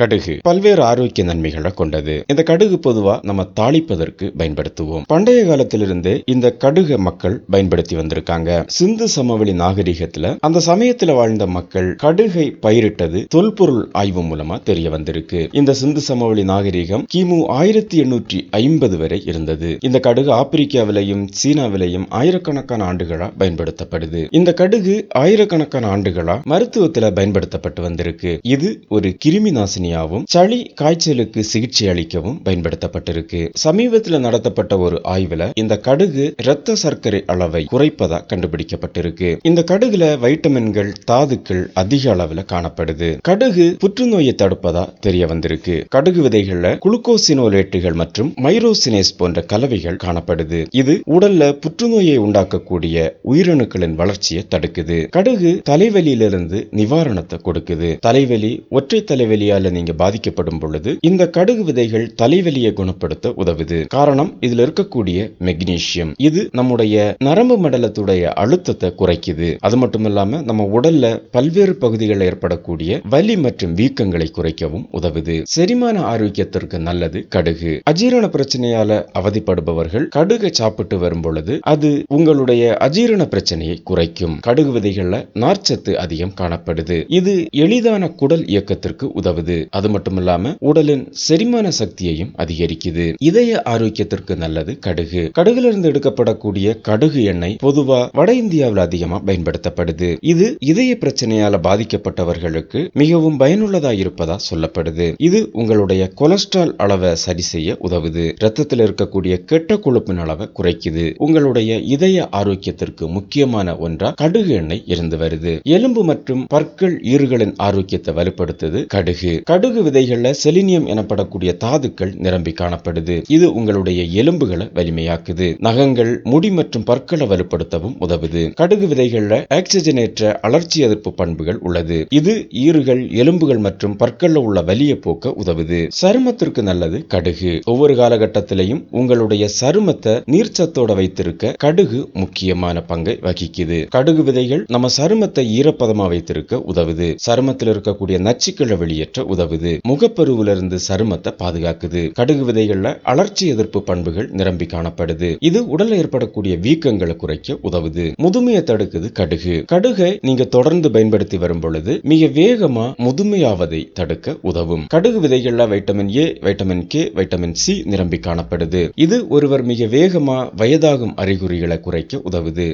கடுகு. பல்வேறு ஆரோக்கிய நன்மைகளை கொண்டது. இந்த கடுகு பொதுவா நம்ம தாளிப்பதற்கு பயன்படுத்துவோம். பண்டைய காலத்திலிருந்தே இந்த கடுக மக்கள் பயன்படுத்தி வந்திருக்காங்க. சிந்து சமவெளி நாகரிகத்துல அந்த சமயத்துல வாழ்ந்த மக்கள் கடுகை பயிரிட்டது தொல்பொருள் ஆய்வு மூலமா தெரிய வந்திருக்கு. இந்த சிந்து சமவெளி நாகரிகம் கிமு ஆயிரத்தி எண்ணூற்றி ஐம்பது வரை இருந்தது. இந்த கடுகு ஆப்பிரிக்காவிலையும் சீனாவிலையும் ஆயிரக்கணக்கான ஆண்டுகளா பயன்படுத்தப்படுது. இந்த கடுகு ஆயிரக்கணக்கான ஆண்டுகளா மருத்துவத்துல பயன்படுத்தப்பட்டு வந்திருக்கு. இது ஒரு கிருமி நாசினி நாசினியாகவும் சளி காய்ச்சலுக்கு சிகிச்சை அளிக்கவும் பயன்படுத்தப்பட்டிருக்கு. சமீபத்தில் நடத்தப்பட்ட ஒரு ஆய்வுல இந்த கடுகு இரத்த சர்க்கரை அளவை குறைப்பதா கண்டுபிடிக்கப்பட்டிருக்கு. இந்த கடுகுல வைட்டமின்கள் தாதுக்கள் அதிக அளவுல காணப்படுது. கடுகு புற்றுநோயை தடுப்பதா தெரிய வந்திருக்கு. கடுகு விதைகள்ல குளுக்கோசினோலேட்டுகள் மற்றும் மைரோசினேஸ் போன்ற கலவைகள் காணப்படுது. இது உடல்ல புற்றுநோயை உண்டாக்கக்கூடிய உயிரணுக்களின் வளர்ச்சியை தடுக்குது. கடுகு தலைவலியிலிருந்து நிவாரணத்தை கொடுக்குது. தலைவலி ஒற்றை தலைவலியால நீங்க பாதிக்கப்படும் பொழுது இந்த கடுகு விதைகள் தலைவலியை குணப்படுத்த உதவுது. காரணம் இதுல இருக்கக்கூடிய மெக்னீசியம். இது நம்முடைய நரம்பு மண்டலத்துடைய அழுத்தத்தை குறைக்குது. அது மட்டும் இல்லாம நம்ம உடல்ல பல்வேறு பகுதிகளில் ஏற்படக்கூடிய வலி மற்றும் வீக்கங்களை குறைக்கவும் உதவுது. செரிமான ஆரோக்கியத்திற்கு நல்லது கடுகு. அஜீரண பிரச்சனையால அவதிப்படுபவர்கள் கடுகை சாப்பிட்டு வரும் பொழுது அது உங்களுடைய அஜீரண பிரச்சனையை குறைக்கும். கடுகு விதைகள்ல நார்ச்சத்து அதிகம் காணப்படுது. இது எளிதான குடல் இயக்கத்திற்கு உதவுது. அது மட்டும் இல்லாம உடலின் செரிமான சக்தியையும் அதிகரிக்குது. இதய ஆரோக்கியத்திற்கு நல்லது கடுகு. கடுகுல இருந்து எடுக்கப்படக்கூடிய கடுகு எண்ணெய் பொதுவா வட இந்தியாவில் அதிகமா பயன்படுத்தப்படுது. இது இதய பிரச்சனையால பாதிக்கப்பட்டவர்களுக்கு மிகவும் பயனுள்ளதா இருப்பதா சொல்லப்படுது. இது உங்களுடைய கொலஸ்ட்ரால் அளவை சரி செய்ய உதவுது. ரத்தத்தில் இருக்கக்கூடிய கெட்ட கொழுப்பின் அளவை குறைக்குது. உங்களுடைய இதய ஆரோக்கியத்திற்கு முக்கியமான ஒன்றா கடுகு எண்ணெய் இருந்து வருது. எலும்பு மற்றும் பற்கள் ஈறுகளின் ஆரோக்கியத்தை வலுப்படுத்துது கடுகு. கடுகு விதைகள்ல செலினியம் எனப்படக்கூடிய தாதுக்கள் நிரம்பி காணப்படுது. இது உங்களுடைய எலும்புகளை வலிமையாக்குது. நகங்கள் முடி மற்றும் பற்களை வலுப்படுத்தவும் உதவுது. கடுகு விதைகள்ல ஆக்சிஜனேற்ற அலர்ச்சி எதிர்ப்பு பண்புகள் உள்ளது. இது ஈறுகள் எலும்புகள் மற்றும் பற்கள்ல உள்ள வலியை போக்க உதவுது. சருமத்திற்கு நல்லது கடுகு. ஒவ்வொரு காலகட்டத்திலையும் உங்களுடைய சருமத்தை நீர்ச்சத்தோட வைத்திருக்க கடுகு முக்கியமான பங்கை வகிக்குது. கடுகு விதைகள் நம்ம சருமத்தை ஈரப்பதமா வைத்திருக்க உதவுது. சருமத்தில் இருக்கக்கூடிய நச்சுக்களை வெளியேற்ற உதவு உதவுது முகப்பருவிலிருந்து சருமத்தை பாதுகாக்குது. கடுகு விதைகள்ல அலர்ச்சி எதிர்ப்பு பண்புகள் நிரம்பி காணப்படுது. இது உடல்ல ஏற்படக்கூடிய வீக்கங்களை குறைக்க உதவுது. முதுமையை தடுக்குது கடுகு. கடுகை நீங்க தொடர்ந்து பயன்படுத்தி வரும் பொழுது மிக வேகமா முதுமையாவதை தடுக்க உதவும். கடுகு விதைகள்ல vitamin A vitamin K vitamin C நிரம்பி காணப்படுது. இது ஒருவர் மிக வேகமா வயதாகும் அறிகுறிகளை குறைக்க உதவுது.